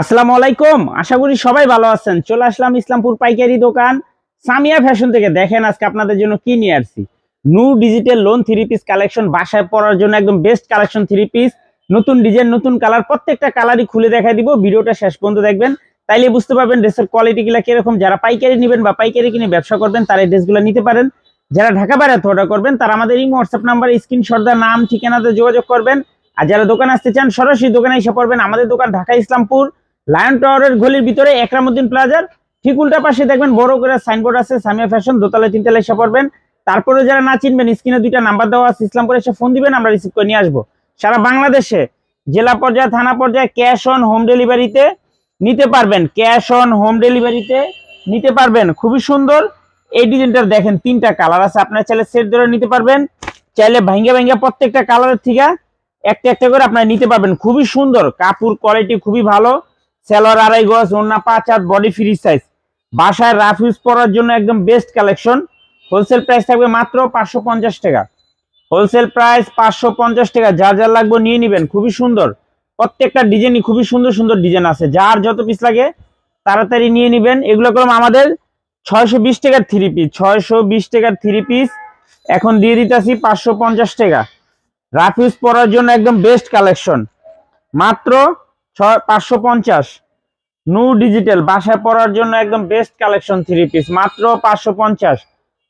আসসালামু আলাইকুম। আশা করি সবাই ভালো আছেন। চলে আসলাম ইসলামপুর পাইকারি দোকান। সামিয়া ফ্যাশন থেকে দেখেন আজকে আপনাদের জন্য কি নিয়ে আসছি। New digital lawn three piece collection বাসায় পরার জন্য একদম বেস্ট কালেকশন থ্রি পিস নতুন ডিজাইন নতুন কালার প্রত্যেকটা কালারই খুলে দেখাই দিব। ভিডিওটা শেষ পর্যন্ত দেখবেন। তাইলে বুঝতে পারবেন ড্রেসের কোয়ালিটি গুলা কীরকম। যারা পাইকারি নেবেন বা পাইকারি কিনে ব্যবসা করবেন, তারা এই ড্রেসগুলো নিতে পারেন। যারা ঢাকা বাইরে অর্ডার করবেন, তারা আমাদের এই হোয়াটসঅ্যাপ নাম্বার স্ক্রিনশট নাম, ঠিকানাতে যোগাযোগ করবেন। আর যারা দোকানে আসতে চান, সরাসরি দোকানে এসে পড়বেন। আমাদের দোকান ঢাকা ইসলামপুর। লায়ন টাওয়ারের গলির ভিতরে একরামুদ্দিন প্লাজার। ঠিক উল্টা পাশে দেখবেন বড় করে সাইনবোর্ড আছে, সামিয়া ফ্যাশন দোতলা তিনতলা এসে পড়বেন তারপরে যারা না চিনবেন স্ক্রিনে দুইটা নাম্বার দেওয়া আছে, ইসলাম করে এসে ফোন দিবেন, আমরা রিসিভ করে নিয়ে আসব। সারা বাংলাদেশে জেলা পর্যায়ে, থানা পর্যায়ে ক্যাশ অন হোম ডেলিভারিতে নিতে পারবেন। ক্যাশ অন হোম ডেলিভারিতে নিতে পারবেন। খুবই সুন্দর। এই ডিজাইনটার দেখেন তিনটা কালার আছে, আপনার চাইলে সেট ধরে নিতে পারবেন। চাইলে ভাঙ্গে ভাঙ্গে প্রত্যেকটা কালারের থেকে একটা একটা করে আপনারা নিতে পারবেন। খুবই সুন্দর। কাপড় কোয়ালিটি খুবই ভালো। সেলর আড়াই গজ ওন্না পাঁচ হাত বডি ফ্রি সাইজ বাসায় রাফ ইউজ করার জন্য একদম বেস্ট কালেকশন হোলসেল প্রাইস থাকবে মাত্র পাঁচশো পঞ্চাশ টাকা। হোলসেল প্রাইস পাঁচশো পঞ্চাশ টাকা। যার যার লাগবে নিয়ে নিবেন, খুবই সুন্দর। প্রত্যেকটা ডিজাইনই খুবই সুন্দর সুন্দর ডিজাইন আছে। যার যত পিস লাগে, তাড়াতাড়ি নিয়ে নিবেন। এগুলো করলাম আমাদের ছয়শো বিশ টাকার থ্রি পিস ছয়শো বিশ টাকার থ্রি পিস এখন দিয়ে দিতেছি পাঁচশো পঞ্চাশ টাকা। রাফ ইউজ পরার জন্য একদম বেস্ট কালেকশন মাত্র পাঁচশো পঞ্চাশ। নু ডিজিটাল বাসায় পরার জন্য একদম বেস্ট কালেকশন থ্রি পিস মাত্র পাঁচশো পঞ্চাশ।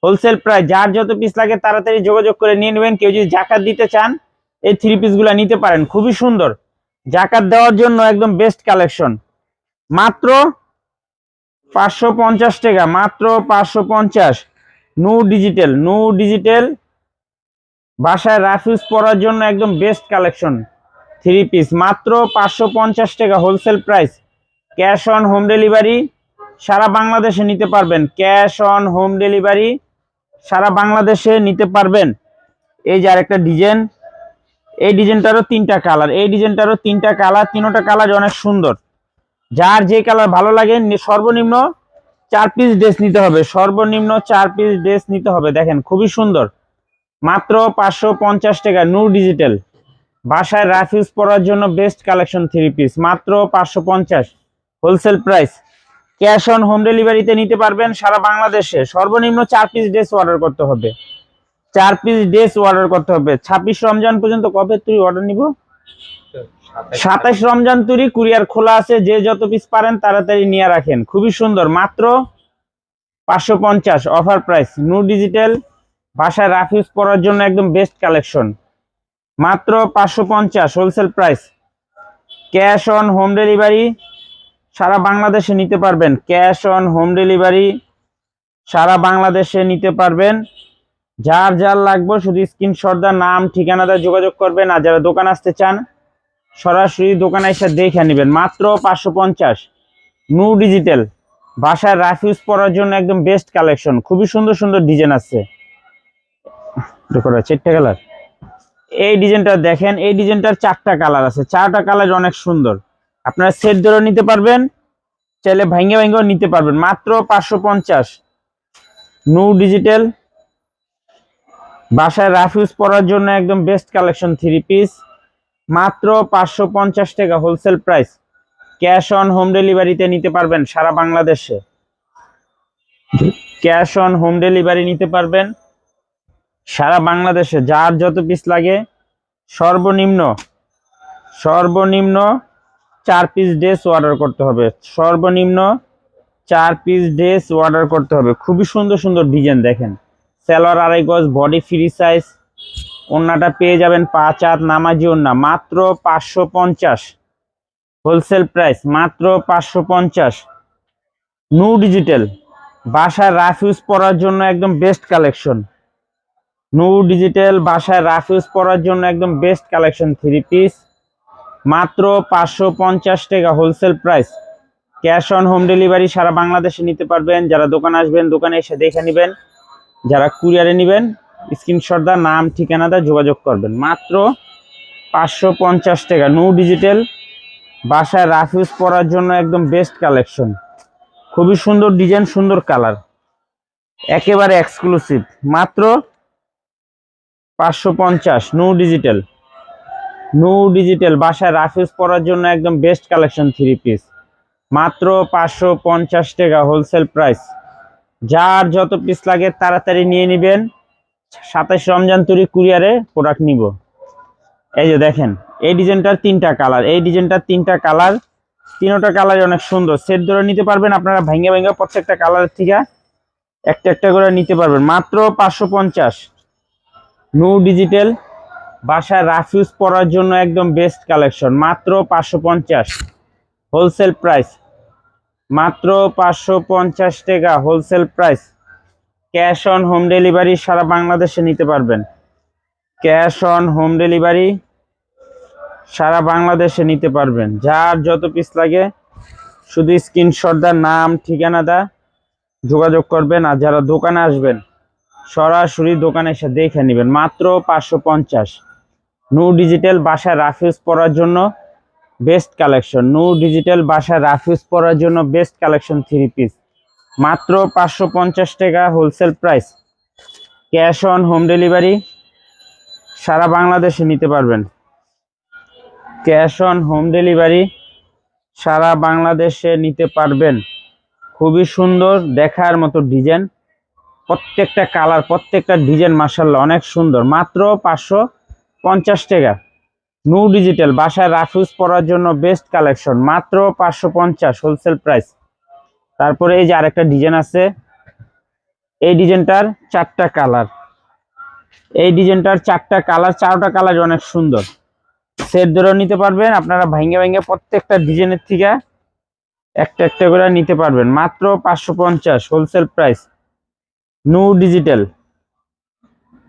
হোলসেল প্রাইস যার যত পিস লাগে তাড়াতাড়ি যোগাযোগ করে নিয়ে নেবেন। কেউ যদি জাকাত দিতে চান, এই থ্রি পিসগুলো নিতে পারেন। খুবই সুন্দর। জাকাত দেওয়ার জন্য একদম বেস্ট কালেকশন মাত্র পাঁচশো পঞ্চাশ টাকা, মাত্র পাঁচশো পঞ্চাশ। নু ডিজিটাল নু ডিজিটাল বাসায় রাফিউজ পরার জন্য একদম বেস্ট কালেকশন থ্রি পিস। মাত্র পাঁচশো পঞ্চাশ টাকা wholesale price. Cash on home delivery সারা বাংলাদেশে নিতে পারবেন। ক্যাশ অন হোম ডেলিভারি সারা বাংলাদেশে নিতে পারবেন। এই যে আরেকটা ডিজাইন। এই ডিজাইনটারও তিনটা কালার। এই ডিজাইনটারও তিনটা কালার। তিনোটা কালার অনেক সুন্দর। যার যে কালার ভালো লাগে সর্বনিম্ন চার পিস ড্রেস নিতে হবে। সর্বনিম্ন চার পিস ড্রেস নিতে হবে। দেখেন, খুবই সুন্দর। মাত্র পাঁচশো পঞ্চাশ টাকা, নূর ডিজিটাল। বাসায় রাফিউজ পরার জন্য বেস্ট কালেকশন থ্রি পিস মাত্র পাঁচশো পঞ্চাশ। Wholesale price cash on home ডেলিভারিতে নিতে পারবেন সারা বাংলাদেশে। সর্বনিম্ন চার পিস ড্রেস অর্ডার করতে হবে। চার পিস ড্রেস অর্ডার করতে হবে। ছাব্বিশ রমজান পর্যন্ত কবে তুই অর্ডার নিব? সাতাশ রমজান তুরি, কুরিয়ার খোলা আছে, যে যত পিস পারেন তাড়াতাড়ি নিয়ে রাখেন। খুবই সুন্দর, মাত্র পাঁচশো পঞ্চাশ। অফার প্রাইস নু ডিজিটাল বাসায় রাফিউজ পরার জন্য একদম বেস্ট কালেকশন মাত্র পাঁচশো পঞ্চাশ wholesale price cash on home delivery সারা বাংলাদেশে নিতে পারবেন। ক্যাশ অন হোম ডেলিভারি সারা বাংলাদেশে নিতে পারবেন। যার যার লাগবে, শুধু স্ক্রিনশট দা নাম ঠিকানাটা যোগাযোগ করবেন। আর যারা দোকান আসতে চান, সরাসরি দোকানে এসে দেখে নেবেন। মাত্র পাঁচশো পঞ্চাশ। নু ডিজিটাল বাসায় রাফিউজ পরার জন্য একদম বেস্ট কালেকশন খুবই সুন্দর সুন্দর ডিজাইন আছে চারটে কালার এই ডিজাইনটা দেখেন, এই ডিজাইনটার চারটা কালার আছে। চারটা কালার অনেক সুন্দর। আপনারা সেট ধরে নিতে পারবেন, চাইলে ভাঙ্গে ভাঙ্গেও নিতে পারবেন। মাত্র পাঁচশো পঞ্চাশ। নু ডিজিটাল বাসায় রাফিউজ পরার জন্য একদম বেস্ট কালেকশন থ্রি পিস মাত্র পাঁচশো পঞ্চাশ টাকা wholesale price cash on home ডেলিভারিতে নিতে পারবেন সারা বাংলাদেশে। ক্যাশ অন হোম ডেলিভারি নিতে পারবেন। সারা বাংলাদেশে যার যত পিস লাগে, সর্বনিম্ন সর্বনিম্ন চার পিস ড্রেস অর্ডার করতে হবে। সর্বনিম্ন চার পিস ড্রেস অর্ডার করতে হবে। খুবই সুন্দর সুন্দর ডিজাইন দেখেন। সেলর আড়াই গজ বডি ফ্রি সাইজ ওন্নাটা পেয়ে যাবেন পাঁচ হাত নামাজি ওন্না মাত্র পাঁচশো পঞ্চাশ। হোলসেল প্রাইস মাত্র পাঁচশো পঞ্চাশ। নু ডিজিটাল বাসায় রাফিউজ পরার জন্য একদম বেস্ট কালেকশন নু ডিজিটাল বাসায় রাফিউজ পরার জন্য একদম বেস্ট কালেকশন থ্রি পিস মাত্র পাঁচশো পঞ্চাশ টাকা wholesale price cash on home delivery সারা বাংলাদেশে নিতে পারবেন। যারা দোকান আসবেন, দোকানে এসে দেখে নেবেন। যারা কুরিয়ারে নেবেন স্ক্রিনশট দা নাম, ঠিকানা দা যোগাযোগ করবেন। মাত্র পাঁচশো পঞ্চাশ টাকা। নু ডিজিটাল বাসায় রাফিউজ পরার জন্য একদম বেস্ট কালেকশন খুবই সুন্দর ডিজাইন সুন্দর কালার একেবারে এক্সক্লুসিভ মাত্র পাঁচশো পঞ্চাশ নো ডিজিটাল নো ডিজিটাল বাসায় রাফিউজ পরার জন্য একদম বেস্ট কালেকশন থ্রি পিস মাত্র পাঁচশো পঞ্চাশ টাকা হোলসেল প্রাইস যার যত পিস লাগে তাড়াতাড়ি নিয়ে নেবেন। সাতাশ রমজান তুরি কুরিয়ারে প্রোডাক্ট নিব। এই যে দেখেন, এই ডিজাইনটার তিনটা কালার এই ডিজাইনটার তিনটা কালার তিনোটা কালারই অনেক সুন্দর। সেট ধরে নিতে পারবেন আপনারা ভেঙে ভেঙে প্রত্যেকটা কালার থেকে। একটা একটা করে নিতে পারবেন। মাত্র পাঁচশো পঞ্চাশ। নো ডিজিটাল, বাসায় রাফিউজ পরার জন্য একদম বেস্ট কালেকশন, মাত্র পাঁচশো পঞ্চাশ। হোলসেল প্রাইস, মাত্র পাঁচশো পঞ্চাশ টাকা wholesale price. Cash on home delivery সারা বাংলাদেশে নিতে পারবেন। ক্যাশ অন হোম ডেলিভারি সারা বাংলাদেশে নিতে পারবেন। যার যত পিস লাগে, শুধু স্ক্রিনশট দা নাম ঠিকানা দা যোগাযোগ করবেন আর যারা দোকানে আসবেন সরাসরি দোকানে এসে দেখে নেবেন। মাত্র পাঁচশো পঞ্চাশ। নো ডিজিটাল বাসায় রাফিউজ পরার জন্য বেস্ট কালেকশন। নো ডিজিটাল বাসায় রাফিউজ পরার জন্য বেস্ট কালেকশন থ্রি পিস। মাত্র পাঁচশো পঞ্চাশ টাকা wholesale price. Cash on home delivery সারা বাংলাদেশে নিতে পারবেন। ক্যাশ অন হোম ডেলিভারি সারা বাংলাদেশে নিতে পারবেন। খুবই সুন্দর দেখার মতো ডিজাইন। প্রত্যেকটা কালার, প্রত্যেকটা ডিজাইন মাসাল্লাহ অনেক সুন্দর। মাত্র পাঁচশো পঞ্চাশ টাকা। নো ডিজিটাল, বাসায় রাফিউজ পরার জন্য বেস্ট কালেকশন মাত্র পাঁচশো পঞ্চাশ হোলসেল প্রাইস তারপরে এই যে আরেকটা ডিজাইন আছে। এই ডিজাইনটার চারটা কালার। এই ডিজাইনটার চারটা কালার চারটা কালার অনেক সুন্দর। সেট ধরেও নিতে পারবেন, আপনারা ভাঙ্গে ভাঙ্গে প্রত্যেকটা ডিজাইনের থেকে একটা একটা করে নিতে পারবেন। মাত্র পাঁচশো পঞ্চাশ হোলসেল প্রাইস নো ডিজিটাল।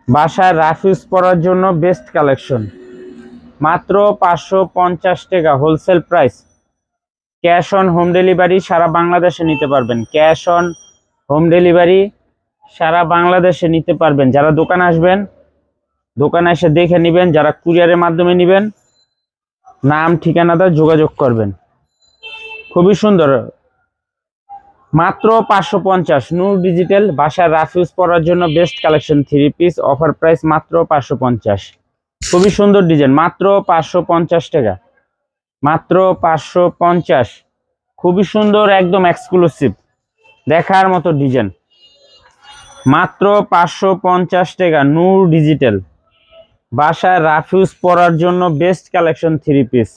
বাসায় রাফিউজ পরার জন্য বেস্ট কালেকশন। মাত্র পাঁচশো পঞ্চাশ টাকা wholesale price. Cash on home delivery সারা বাংলাদেশে নিতে পারবেন। ক্যাশ অন হোম ডেলিভারি সারা বাংলাদেশে নিতে পারবেন। যারা দোকানে আসবেন, দোকানে এসে দেখে নেবেন, যারা কুরিয়ারের মাধ্যমে নেবেন, নাম, ঠিকানাটা যোগাযোগ করবেন। খুবই সুন্দর মাত্র পাঁচশো পঞ্চাশ। নূর ডিজিটাল বাসায় রাফিউজ পরার জন্য best collection three piece offer price মাত্র পাঁচশো পঞ্চাশ। খুবই সুন্দর ডিজাইন মাত্র পাঁচশো পঞ্চাশ টাকা। মাত্র পাঁচশো পঞ্চাশ। খুবই সুন্দর, একদম এক্সক্লুসিভ দেখার মতো ডিজাইন মাত্র পাঁচশো পঞ্চাশ টাকা নূর ডিজিটাল। বাসায় রাফিউজ পরার জন্য বেস্ট কালেকশন থ্রি পিস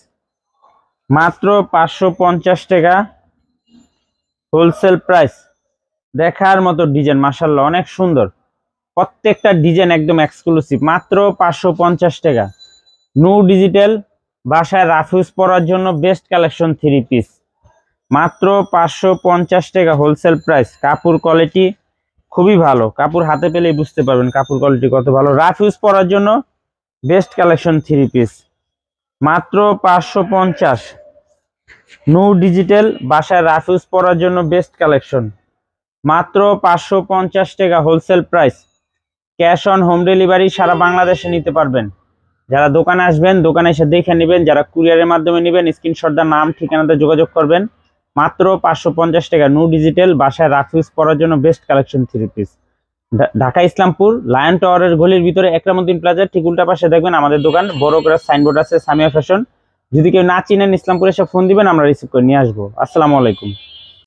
মাত্র পাঁচশো পঞ্চাশ টাকা। Wholesale price. দেখার মতো ডিজাইন মাসাল্লাহ অনেক সুন্দর। প্রত্যেকটা ডিজাইন একদম এক্সক্লুসিভ মাত্র পাঁচশো পঞ্চাশ টাকা। নো ডিজিটাল বাসায় রাফিউজ পরার জন্য বেস্ট কালেকশন থ্রি পিস মাত্র পাঁচশো পঞ্চাশ টাকা হোলসেল প্রাইস। কাপড় কোয়ালিটি খুবই ভালো। কাপড় হাতে পেলেই বুঝতে পারবেন কাপড় কোয়ালিটি কত ভালো। রাফিউজ পরার জন্য বেস্ট কালেকশন থ্রি পিস মাত্র পাঁচশো পঞ্চাশ। নো ডিজিটাল, বাসায় রাফিউজ পরার জন্য বেস্ট কালেকশন মাত্র পাঁচশো পঞ্চাশ টাকা wholesale price cash on home delivery সারা বাংলাদেশে নিতে পারবেন। যারা দোকানে আসবেন, দোকানে এসে দেখে নেবেন, যারা কুরিয়ারের মাধ্যমে নেবেন স্ক্রিনশটটা নাম, ঠিকানাতে যোগাযোগ করবেন। মাত্র পাঁচশো পঞ্চাশ টাকা নো ডিজিটাল, বাসায় রাফিউজ পরার জন্য best collection three piece Dhaka Islampur lion টাওয়ারের গলির ভিতরে একরামুদ্দিন প্লাজার ঠিক উল্টা পাশে দেখবেন আমাদের দোকান। বড় করে সাইনবোর্ড আছে, সামিয়া ফ্যাশন যদি কেউ না চিনেন ইসলামপুরে এসে ফোন দিবেন, আমরা রিসিভ করে নিয়ে আসব। আসসালামু আলাইকুম।